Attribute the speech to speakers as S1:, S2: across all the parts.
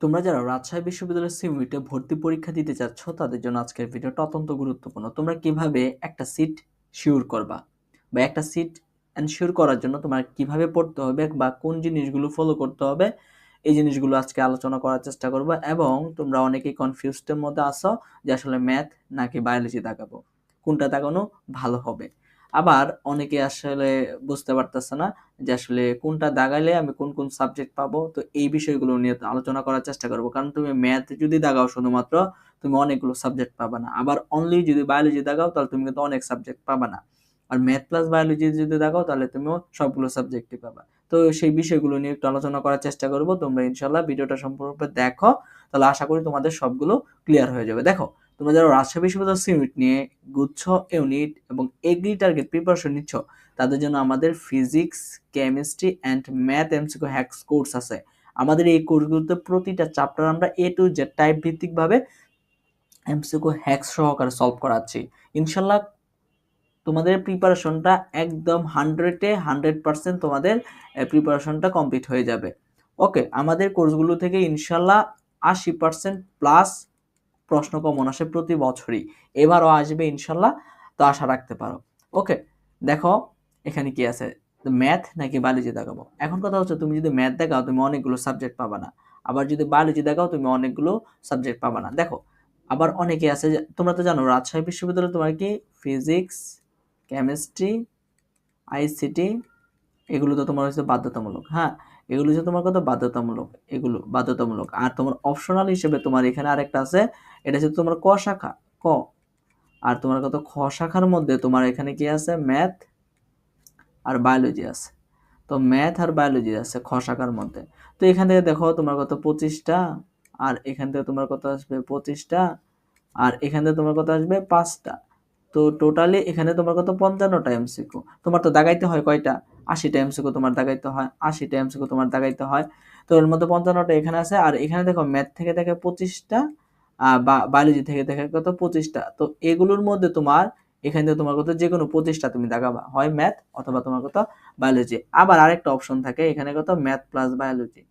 S1: তোমরা যারা রাজশাহী বিশ্ববিদ্যালয়ের সিউনিটে ভর্তি পরীক্ষা দিতে চাচ্ছ, তাদের জন্য আজকের ভিডিওটা অত্যন্ত গুরুত্বপূর্ণ। তোমরা কীভাবে একটা সিট শিওর করবা বা একটা সিট এনশিওর করার জন্য তোমার কীভাবে পড়তে হবে বা কোন জিনিসগুলো ফলো করতে হবে, এই জিনিসগুলো আজকে আলোচনা করার চেষ্টা করব এবং তোমরা অনেকেই কনফিউজডের মধ্যে আসো যে আসলে ম্যাথ নাকি বায়োলজি দেখাবো, কোনটা দেখানো ভালো হবে। আবার অনেকে আসলে বুঝতে পারতেছে না যে আসলে কোনটা দাগাইলে আমি কোন কোন সাবজেক্ট পাবো। তো এই বিষয়গুলো নিয়ে আলোচনা করার চেষ্টা করব। কারণ তুমি ম্যাথ যদি দাগাও শুধুমাত্র, তুমি অনেকগুলো সাবজেক্ট পাবে না। আবার অনলি যদি বায়োলজি দাগাও, তাহলে তুমি কিন্তু অনেক সাবজেক্ট পাবে না। আর ম্যাথ প্লাস বায়োলজি যদি দেখাও তাহলে তুমিও সবগুলো সাবজেক্টই পাবা। তো সেই বিষয়গুলো নিয়ে একটু আলোচনা করার চেষ্টা করব। তোমরা ইনশাল্লাহ ভিডিওটা সম্পর্কে দেখো। তাহলে আশা করি তোমাদের সবগুলো ক্লিয়ার হয়ে যাবে। দেখো তোমরা যারা রাজশাহী বিশ্ববিদ্যালয় ইউনিট নিয়ে গুচ্ছ ইউনিট এবং এগ্রি টার্গেট প্রিপারেশন নিচ্ছ, তাদের জন্য আমাদের physics chemistry and math MCQ hacks course আছে। আমাদের এই কোর্সগুলোতে প্রতিটা চ্যাপ্টার আমরা এ টু জেড টাইপ ভিত্তিকভাবে এমসিকো হ্যাক্স সহকারে সলভ করাচ্ছি। ইনশাল্লাহ তোমাদের প্রিপারেশনটা একদম হান্ড্রেডে হান্ড্রেড পার্সেন্ট তোমাদের প্রিপারেশনটা কমপ্লিট হয়ে যাবে। ওকে আমাদের কোর্সগুলো থেকে ইনশাল্লাহ আশি পার্সেন্ট প্লাস প্রশ্ন কমন আসে প্রতি বছরই। এবারও আসবে ইনশাল্লাহ, তো আশা রাখতে পারো। ওকে, দেখো, এখানে কি আছে? ম্যাথ নাকি বায়োলজি দেখাবো? এখন কথা হচ্ছে তুমি যদি ম্যাথ দেখাও, তুমি অনেকগুলো সাবজেক্ট পাবা না। আবার যদি বায়োলজি দেখাও, তুমি অনেকগুলো সাবজেক্ট পাবা না। দেখো, আবার অনেকে আছে তোমরা তো জানো, রাজশাহী বিশ্ববিদ্যালয়ে তোমার কি? ফিজিক্স, কেমিস্ট্রি, আইসিটি, এগুলো তো তোমার হচ্ছে বাধ্যতামূলক হ্যাঁ? এগুলো হচ্ছে তোমার কত? বাধ্যতামূলক। এগুলো বাধ্যতামূলক। আর তোমার অপশনাল হিসেবে তোমার এখানে আরেকটা আছে, এটা হচ্ছে তোমার ক শাখা, ক। আর তোমার কত? খ শাখার মধ্যে তোমার এখানে কি আছে? ম্যাথ আর বায়োলজি আছে। তো ম্যাথ আর বায়োলজি আছে খ শাখার মধ্যে। তো এখান থেকে দেখো তোমার কত? পঁচিশটা। আর এখান থেকে তোমার কত আসবে? পঁচিশটা। আর এখান থেকে তোমার কত আসবে? পাঁচটা। তো টোটালি এখানে তোমার কত? পঞ্চান্নটা এমসিকু তোমার তো দাগাইতে হয় কয়টা? আশিটা এমসিকু তোমার দাগাইতে হয় আশিটা এমসিকু তোমার দাগাইতে হয়। তো এর মধ্যে পঞ্চান্নটা এখানে আছে, আর এখানে দেখো ম্যাথ থেকে দেখে পঁচিশটা বা বায়োলজি থেকে দেখে কত পঁচিশটা। তো এগুলোর মধ্যে তোমার, এখান থেকে তোমার কত যে কোনো পঁচিশটা তুমি দেখাবা হয় ম্যাথ অথবা তোমার কত বায়োলজি আবার আরেকটা অপশন থাকে, এখানে কত math plus biology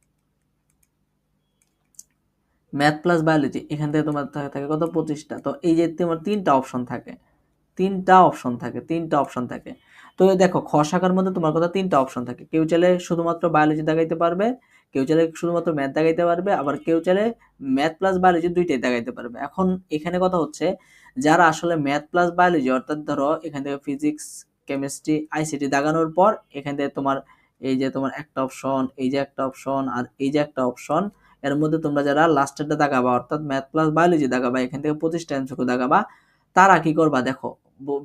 S1: math plus biology এখান থেকে তোমার থাকে কত পঁচিশটা। তো এই যে তোমার তিনটা অপশন থাকে, তিনটা অপশন থাকে, তিনটা অপশন থাকে। তো দেখো, খ শাখার মধ্যে তোমার কথা তিনটা অপশন থাকে। কেউ চাইলে শুধুমাত্র বায়োলজি দেখাইতে পারবে, কেউ চাইলে শুধুমাত্র ম্যাথ দেখাইতে পারবে, আবার কেউ চাইলে ম্যাথ প্লাস বায়োলজি দুইটাই দেখাইতে পারবে। এখন এখানে কথা হচ্ছে, যারা আসলে ম্যাথ প্লাস বায়োলজি অর্থাৎ ধরো এখান থেকে ফিজিক্স কেমিস্ট্রি আইসিটি দাগানোর পর, এখান থেকে তোমার এই যে তোমার একটা অপশন এই যে একটা অপশন আর এই যে একটা অপশন এর মধ্যে তোমরা যারা লাস্টেরটা দাগাবা অর্থাৎ ম্যাথ প্লাস বায়োলজি দাগাবা এখান থেকে পঁচিশটা অ্যান্সার দাগাবা তারা কি করবা দেখো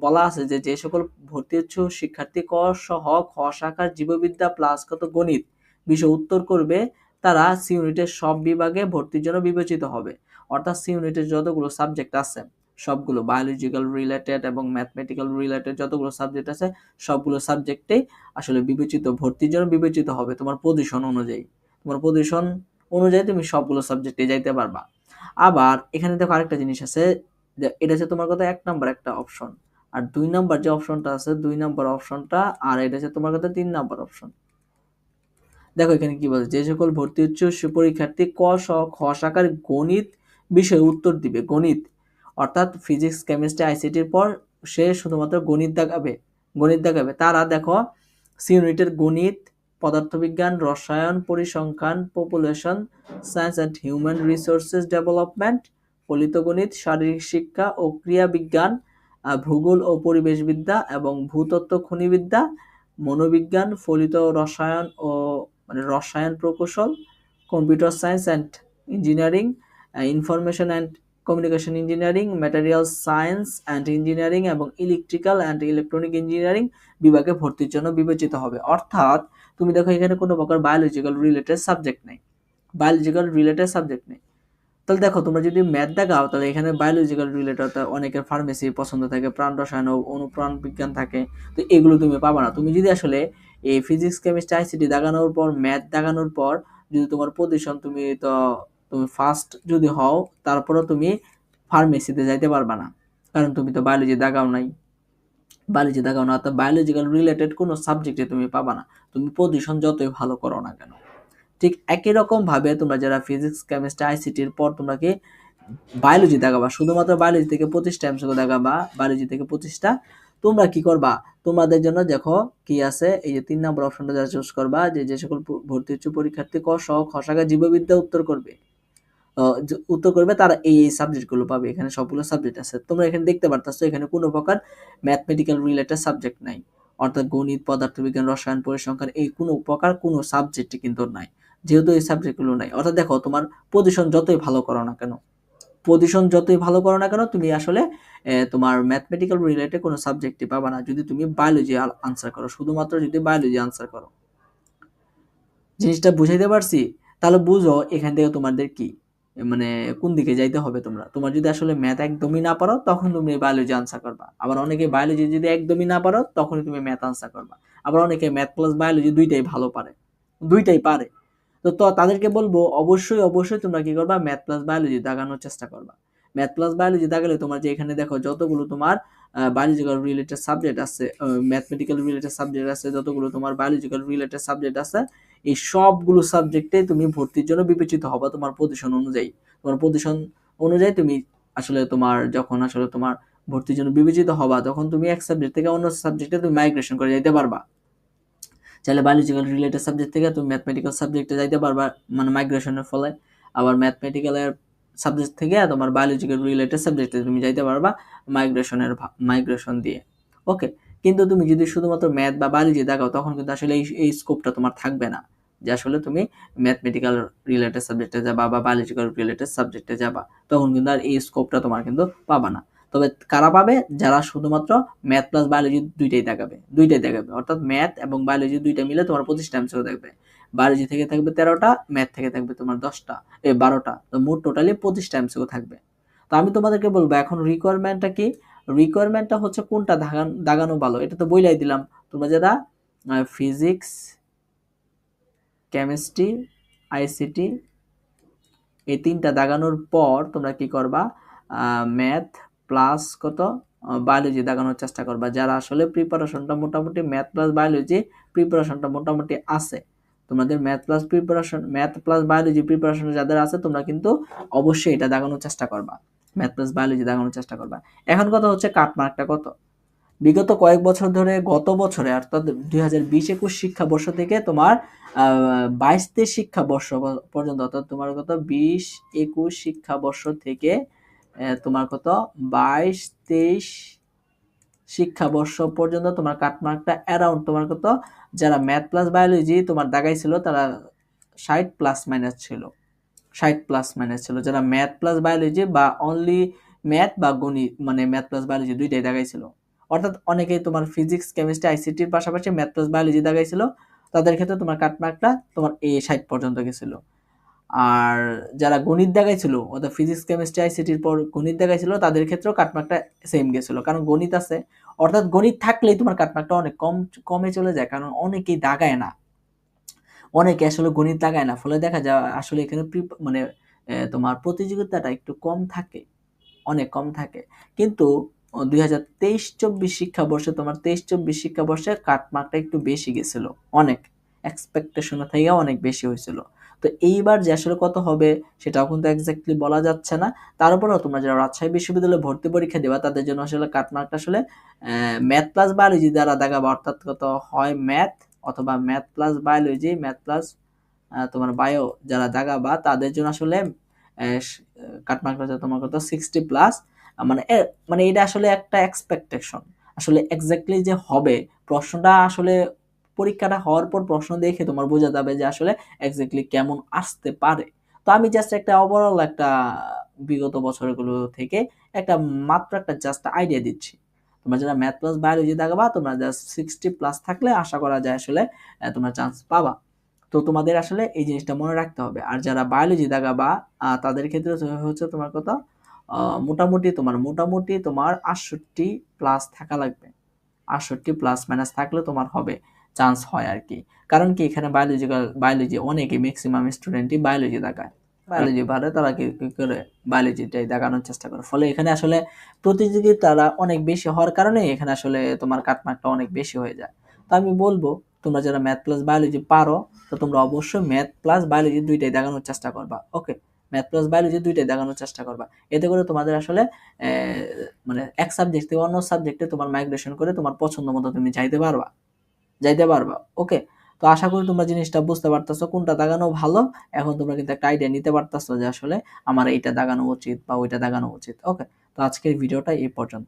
S1: বলা আছে যে যে সকল ভর্তি ইচ্ছুক শিক্ষার্থী ক সহ খ শাখার জীববিদ্যা প্লাস কত গণিত বিষয় উত্তর করবে, তারা সি ইউনিটের সব বিভাগে ভর্তির জন্য বিবেচিত হবে। অর্থাৎ সি ইউনিটের যতগুলো সাবজেক্ট আছে, সবগুলো বায়োলজিক্যাল রিলেটেড এবং ম্যাথমেটিক্যাল রিলেটেড যতগুলো সাবজেক্ট আছে, সবগুলো সাবজেক্টেই আসলে বিবেচিত, ভর্তির জন্য বিবেচিত হবে। তোমার পজিশন অনুযায়ী। তোমার পজিশন অনুযায়ী তুমি সবগুলো সাবজেক্টে যাইতে পারবা। আবার এখানে দেখো আরেকটা জিনিস আছে এটা হচ্ছে তোমার কথা এক নাম্বার একটা অপশন আর দুই নাম্বার যে অপশনটা আছে, দুই নাম্বার অপশনটা আর এটা হচ্ছে তোমার কথা তিন নাম্বার অপশন দেখো এখানে কি বলছে, যে সকল ভর্তি উচ্চ পরীক্ষার্থী ক স খ শাখার গণিত বিষয়ে উত্তর দিবে। গণিত, অর্থাৎ ফিজিক্স কেমিস্ট্রি আইসিটির পর সে শুধুমাত্র গণিত দেখাবে গণিত দেখাবে। তারা দেখো, সি ইউনিটের গণিত, পদার্থবিজ্ঞান, রসায়ন, পরিসংখ্যান population science and human resources development ফলিত গণিত শারীরিক শিক্ষা ও ক্রিয়া বিজ্ঞান ভূগোল ও পরিবেশবিদ্যা এবং ভূতত্ত্ব খনিবিদ্যা, মনোবিজ্ঞান, ফলিত রসায়ন ও মানে রসায়ন প্রকৌশল, computer science and engineering information and communication engineering, material science and engineering এবং ইলেকট্রিক্যাল অ্যান্ড ইলেকট্রনিক ইঞ্জিনিয়ারিং বিভাগে ভর্তির জন্য বিবেচিত হবে। অর্থাৎ, তুমি দেখো এখানে কোনো প্রকার বায়োলজিক্যাল রিলেটেড সাবজেক্ট নেই। বায়োলজিক্যাল রিলেটেড সাবজেক্ট নেই। তাহলে দেখো, তোমরা যদি ম্যাথ দেখাও, তাহলে এখানে বায়োলজিক্যাল রিলেটেড অনেকের ফার্মেসি পছন্দ থাকে, প্রাণ রসায়ন অনুপ্রাণ বিজ্ঞান থাকে। তো এগুলো তুমি পাবা না। তুমি যদি আসলে এই ফিজিক্স কেমিস্ট্রি আইসিটি দাগানোর পর ম্যাথ দাগানোর পর, যদি তোমার পজিশন তুমি তো, তুমি ফার্স্ট যদি হও, তারপরও তুমি ফার্মেসিতে যাইতে পারবা না। কারণ তুমি তো বায়োলজি দাগাও নাই। বায়োলজি দাগাও না অর্থাৎ বায়োলজিক্যাল রিলেটেড কোনো সাবজেক্টে তুমি পাবা না। তুমি পজিশন যতই ভালো করো না কেন। ঠিক একই রকম ভাবে তোমরা যারা ফিজিক্স কেমিস্ট্রি আইসিটির পর তোমরা কি বায়োলজি দেখাবা, শুধুমাত্র বায়োলজি থেকে পঁচিশটা এমসিকিউ দেখাবা বায়োলজি থেকে পঁচিশটা, তোমরা কি করবা? তোমাদের জন্য দেখো কি আছে, এই যে তিন নম্বর অপশনটা যারা চুজ করবা, যে যে সকল ভর্তি উচ্চ পরীক্ষার্থী ক শ খসাগা জীববিদ্যা উত্তর করবে। উত্তর করবে, তারা এই এই সাবজেক্টগুলো পাবে, এখানে সবগুলো সাবজেক্ট আছে। তোমরা এখানে দেখতে পারতেছো, এখানে কোনো প্রকার ম্যাথমেটিক্যাল রিলেটেড সাবজেক্ট নাই। অর্থাৎ গণিত, পদার্থবিজ্ঞান, রসায়ন, পরিসংখ্যান, এই কোনো প্রকার কোনো সাবজেক্টই কিন্তু নাই। যেহেতু এই সাবজেক্টগুলো নাই। অর্থাৎ দেখো, তোমার পজিশন যতই ভালো করো না কেন পজিশন যতই ভালো করো না কেন, তুমি আসলে তোমার ম্যাথমেটিক্যাল রিলেটেড কোনো সাবজেক্টই পাবা না। যদি তুমি বায়োলজি আনসার করো, শুধুমাত্র যদি বায়োলজি আনসার করো। জিনিসটা বুঝাইতে পারছি? তাহলে বুঝো এখান থেকে তোমাদের কি মানে কোন দিকে যাইতে হবে তোমরা। তোমার যদি আসলে ম্যাথ একদমই না পারো, তখন তুমি বায়োলজি আনসার করবা। আবার অনেকে বায়োলজি যদি একদমই না পারো, তখনই তুমি ম্যাথ আনসার করবা। আবার অনেকে ম্যাথ প্লাস বায়োলজি দুইটাই ভালো পারে। দুইটাই পারে। তো তাদেরকে বলব, অবশ্যই অবশ্যই তোমরা কি করবা? ম্যাথ প্লাস বায়োলজি দাগানোর চেষ্টা করবা। ম্যাথ প্লাস বায়োলজি দাগালে তোমার যে এখানে দেখো যতগুলো তোমার বায়োলজিক্যাল রিলেটেড সাবজেক্ট আছে ম্যাথমেটিক্যাল রিলেটেড সাবজেক্ট আছে, যতগুলো তোমার বায়োলজিক্যাল রিলেটেড সাবজেক্ট আছে, এই সবগুলো সাবজেক্টে তুমি ভর্তির জন্য বিবেচিত হবা তোমার পজিশন অনুযায়ী। তোমার পজিশন অনুযায়ী তুমি আসলে তোমার, যখন আসলে তোমার ভর্তির জন্য বিবেচিত হবা, তখন তুমি এক সাবজেক্ট থেকে অন্য সাবজেক্টে তুমি মাইগ্রেশন করে যেতে পারবা। চাইলে বায়োলজিক্যাল রিলেটেড সাবজেক্ট থেকে তুমি ম্যাথমেটিক্যাল সাবজেক্টে যাইতে পারবা মানে মাইগ্রেশনের ফলে। আবার ম্যাথমেটিক্যালের সাবজেক্ট থেকে তোমার বায়োলজিক্যাল রিলেটেড সাবজেক্টে তুমি যাইতে পারবা মাইগ্রেশনের মাইগ্রেশন দিয়ে। ওকে কিন্তু তুমি যদি শুধুমাত্র ম্যাথ বা বায়োলজি দেখাও, তখন কিন্তু আসলে এই এই স্কোপটা তোমার থাকবে না। যে আসলে তুমি ম্যাথমেটিক্যাল রিলেটেড সাবজেক্টে যাবা বা বায়োলজিক্যাল রিলেটেড সাবজেক্টে যাবা, তখন কিন্তু আর এই স্কোপটা তোমার কিন্তু পাবা না। তবে কারা পাবে? যারা শুধুমাত্র ম্যাথ প্লাস বায়োলজি দুইটাই দেখাবে। দুইটাই দেখাবে। অর্থাৎ ম্যাথ এবং বায়োলজি দুইটা মিলে তোমার পঁচিশ টাইমস দেখবে বায়োলজি থেকে থাকবে তেরোটা ম্যাথ থেকে থাকবে তোমার দশটা, এ, বারোটা। তো মোট টোটালি পঁচিশ টাইমসও থাকবে। তো আমি তোমাদেরকে বলব, এখন রিকোয়ারমেন্টটা কি? রিকোয়ারমেন্টটা হচ্ছে কোনটা দাগানো ভালো? এটা তো বইলাই দিলাম। তোমরা যারা ফিজিক্স কেমিস্ট্রি আইসিটি এই তিনটা দাগানোর পর তোমরা কি করবা? ম্যাথ প্লাস কত? বায়োলজি দাগানোর চেষ্টা করবা যারা আসলে প্রিপারেশনটা মোটামুটি ম্যাথ প্লাস বায়োলজি প্রিপারেশনটা মোটামুটি আছে, তোমাদের math plus preparation math plus biology preparation যাদের আছে, তোমরা কিন্তু অবশ্যই এটা দাগানোর চেষ্টা করবা ম্যাথ প্লাস বায়োলজি দাগানোর চেষ্টা করবা। এখন কথা হচ্ছে কাটমার্কটা কত? বিগত কয়েক বছর ধরে, গত বছরে, অর্থাৎ দুই হাজার বিশ একুশ শিক্ষাবর্ষ থেকে তোমার বাইশ শিক্ষাবর্ষ পর্যন্ত, অর্থাৎ তোমার কত? বিশ একুশ শিক্ষাবর্ষ থেকে তোমার কত? বাইশ, তেইশ শিক্ষাবর্ষ পর্যন্ত তোমার কাটমার্কটা অ্যারাউন্ড তোমার কত? যারা ম্যাথ প্লাস বায়োলজি তোমার দাগাই ছিল, তারা ষাট প্লাস মাইনাস ছিল। ষাট প্লাস মাইনাস ছিল। যারা ম্যাথ প্লাস বায়োলজি বা অনলি ম্যাথ বা গণিত মানে ম্যাথ প্লাস বায়োলজি দুইটাই দেখাইছিল অর্থাৎ অনেকেই তোমার ফিজিক্স কেমিস্ট্রি আইসিটির পাশাপাশি ম্যাথ প্লাস বায়োলজি দেখাইছিল তাদের ক্ষেত্রে তোমার কাটমার্কটা তোমার এ ষাট পর্যন্ত গেছিল। আর যারা গণিত দেখাইছিল, অর্থাৎ ফিজিক্স কেমিস্ট্রি আইসিটির পর গণিত দেখাইছিল, তাদের ক্ষেত্রেও কাটমার্কটা সেম গেছিল। কারণ গণিত আছে, অর্থাৎ গণিত থাকলেই তোমার কাটমার্কটা অনেক কম, কমে চলে যায়, কারণ অনেকেই দাগায় না। অনেকে আসলে গণিত দাগায় না, ফলে দেখা যায় আসলে এখানে মানে তোমার প্রতিযোগিতাটা একটু কম থাকে, অনেক কম থাকে। কিন্তু দুই হাজার তেইশ, চব্বিশ শিক্ষাবর্ষে, তোমার তেইশ, চব্বিশ শিক্ষাবর্ষে কাটমার্কটা একটু বেশি গেছিল, অনেক। এক্সপেকটেশনের থেকে অনেক বেশি হয়েছিল। তো এইবার যে আসলে কত হবে সেটাও কিন্তু এক্স্যাক্টলি বলা যাচ্ছে না। তার উপরেও তোমরা যারা রাজশাহী বিশ্ববিদ্যালয়ে ভর্তি পরীক্ষা দেবা, তাদের জন্য আসলে কাটমার্কটা আসলে ম্যাথ প্লাস বায়োলজি দ্বারা দেখাবো। অর্থাৎ কত হয় ম্যাথ অথবা math plus biology math plus তোমার বায়ো যারা দাগাবা তাদের জন্য আসলে কাটমার্কটা তোমার কত সিক্সটি প্লাস মানে মানে এটা আসলে একটা এক্সপেকটেশন আসলে এক্স্যাক্টলি যে হবে, প্রশ্নটা আসলে পরীক্ষাটা হওয়ার পর প্রশ্ন দেখে তোমার বোঝা যাবে যে আসলে এক্স্যাক্টলি কেমন আসতে পারে। তো আমি জাস্ট একটা ওভারঅল একটা বিগত বছরগুলো থেকে একটা মাত্র একটা জাস্ট আইডিয়া দিচ্ছি। তোমরা যারা ম্যাথ প্লাস বায়োলজি দেখাবা, তোমরা জাস্ট সিক্সটি প্লাস থাকলে আশা করা যায় আসলে তোমরা চান্স পাবা। তো তোমাদের আসলে এই জিনিসটা মনে রাখতে হবে। আর যারা বায়োলজি দেখাবা তাদের ক্ষেত্রে হচ্ছে তোমার কথা মোটামুটি তোমার মোটামুটি তোমার আটষট্টি প্লাস থাকা লাগবে। আটষট্টি প্লাস মাইনাস থাকলে তোমার হবে। চান্স হয় আর কি কারণ কি এখানে বায়োলজিক্যাল বায়োলজি অনেকে ম্যাক্সিমাম স্টুডেন্টই বায়োলজি দেখায়। বায়োলজি ভালো তারা কি করে বায়োলজিটাই দেখানোর চেষ্টা করে। ফলে এখানে আসলে প্রতিযোগিতারা অনেক বেশি হওয়ার কারণে এখানে আসলে তোমার কাটমার্কটা অনেক বেশি হয়ে যায়। তো আমি বলব তোমরা যারা ম্যাথ প্লাস বায়োলজি পারো তো তোমরা অবশ্যই ম্যাথ প্লাস বায়োলজি দুইটাই দেখানোর চেষ্টা করবা। ওকে ম্যাথ প্লাস বায়োলজি দুইটাই দেখানোর চেষ্টা করবা। এতে করে তোমাদের আসলে আহ, মানে এক সাবজেক্ট থেকে অন্য সাবজেক্টে তোমার মাইগ্রেশন করে তোমার পছন্দ মতো তুমি যাইতে পারবা। যাইতে পারবা ওকে তো আশা করি তোমরা জিনিসটা বুঝতে পারতেছো, কোনটা দাগানো ভালো? এখন তোমরা কিন্তু একটা আইডিয়া নিতে পারতেছো যে আসলে আমার এইটা দাগানো উচিত বা ওইটা দাগানো উচিত ওকে তো আজকের ভিডিওটা এই পর্যন্ত